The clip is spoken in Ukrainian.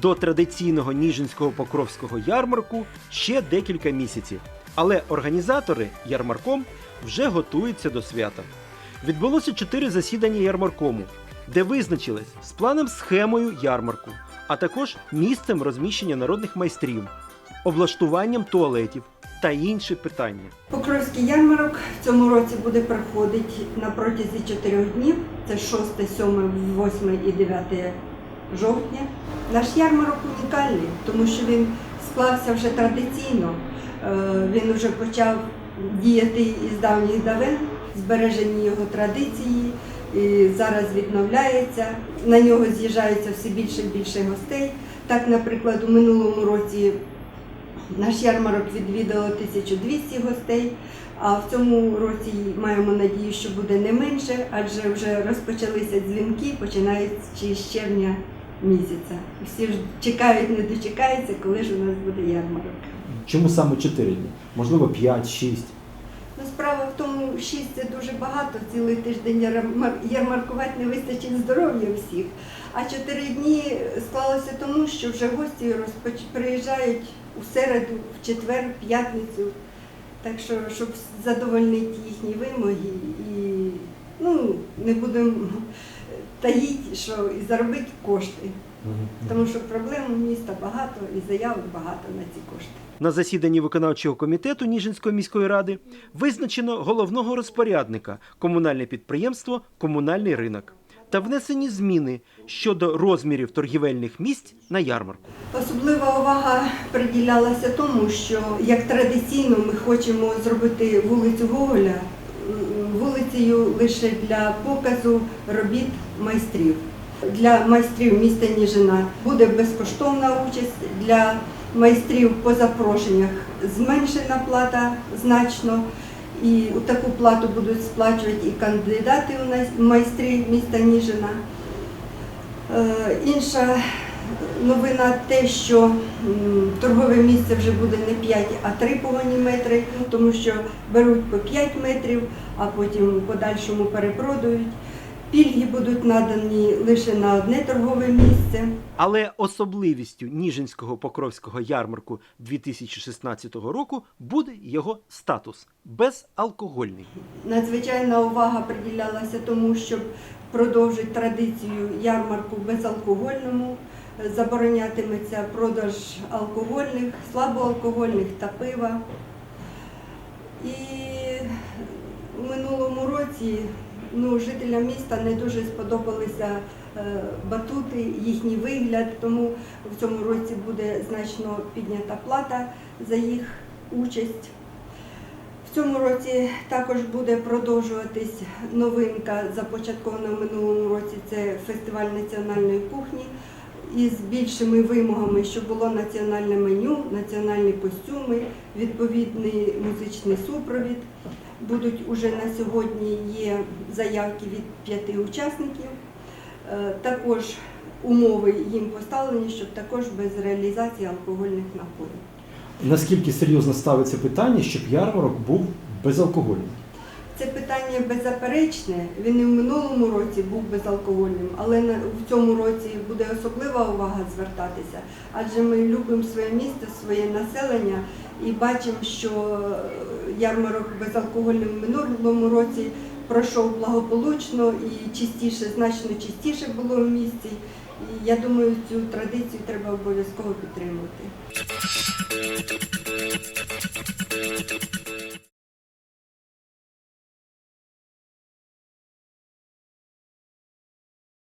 До традиційного Ніжинського Покровського ярмарку ще декілька місяців. Але організатори ярмарком вже готуються до свята. Відбулося чотири засідання ярмаркому, де визначились з планом схемою ярмарку, а також місцем розміщення народних майстрів, облаштуванням туалетів та інші питання. Покровський ярмарок в цьому році буде проходити на протязі чотирьох днів. Це 6, 7, 8 і 9 жовтня. Наш ярмарок унікальний, тому що він склався вже традиційно. Е, Він вже почав діяти із давніх давен, збережені його традиції. І зараз відновляється. На нього з'їжджається все більше і більше гостей. Так, наприклад, у минулому році наш ярмарок відвідало 1200 гостей, а в цьому році маємо надію, що буде не менше, адже вже розпочалися дзвінки, починаючи з червня місяця. Всі ж чекають, не дочекаються, коли ж у нас буде ярмарок. Чому саме 4 дні? Можливо, 5, 6. Ну, 6 це дуже багато, цілий тиждень ярмар- ярмаркувати не вистачить здоров'я всіх. А чотири дні склалося тому, що вже гості приїжджають у середу, в четвер, в п'ятницю. Так що, щоб задовольнити їхні вимоги і ну, не будемо таїти, що і заробити кошти. Тому що проблем у міста багато і заявок багато на ці кошти. На засіданні виконавчого комітету Ніжинської міської ради визначено головного розпорядника комунальне підприємство Комунальний ринок та внесені зміни щодо розмірів торгівельних місць на ярмарку. Особлива увага приділялася тому, що як традиційно ми хочемо зробити вулицю Гоголя вулицею лише для показу робіт майстрів. Для майстрів міста Ніжина буде безкоштовна участь, для майстрів по запрошеннях зменшена плата значно. І у таку плату будуть сплачувати і кандидати у майстри міста Ніжина. Е, Інша новина те, що торгове місце вже буде не 5, а 3 погоні метри, тому що беруть по 5 метрів, а потім в подальшому перепродають. Пільги будуть надані лише на одне торгове місце. Але особливістю Ніжинського Покровського ярмарку 2016 року буде його статус безалкогольний. Надзвичайна увага приділялася тому, щоб продовжити традицію ярмарку безалкогольному. Заборонятиметься продаж алкогольних, слабоалкогольних та пива. І в минулому році ну, жителям міста не дуже сподобалися е, батути, їхній вигляд, тому в цьому році буде значно піднята плата за їх участь. В цьому році також буде продовжуватись новинка, започаткована в минулому році. Це фестиваль національної кухні із більшими вимогами, щоб було національне меню, національні костюми, відповідний музичний супровід. Будуть уже на сьогодні є заявки від п'яти учасників. Е, Також умови їм поставлені, щоб також без реалізації алкогольних напоїв. Наскільки серйозно ставиться питання, щоб ярмарок був безалкогольним? Це питання беззаперечне. Він і в минулому році був безалкогольним, але в цьому році буде особлива увага звертатися, адже ми любимо своє місто, своє населення і бачимо, що е, ярмарок безалкогольним в минулому році пройшов благополучно і чистіше, значно чистіше було в місті. І я думаю, цю традицію треба обов'язково підтримувати.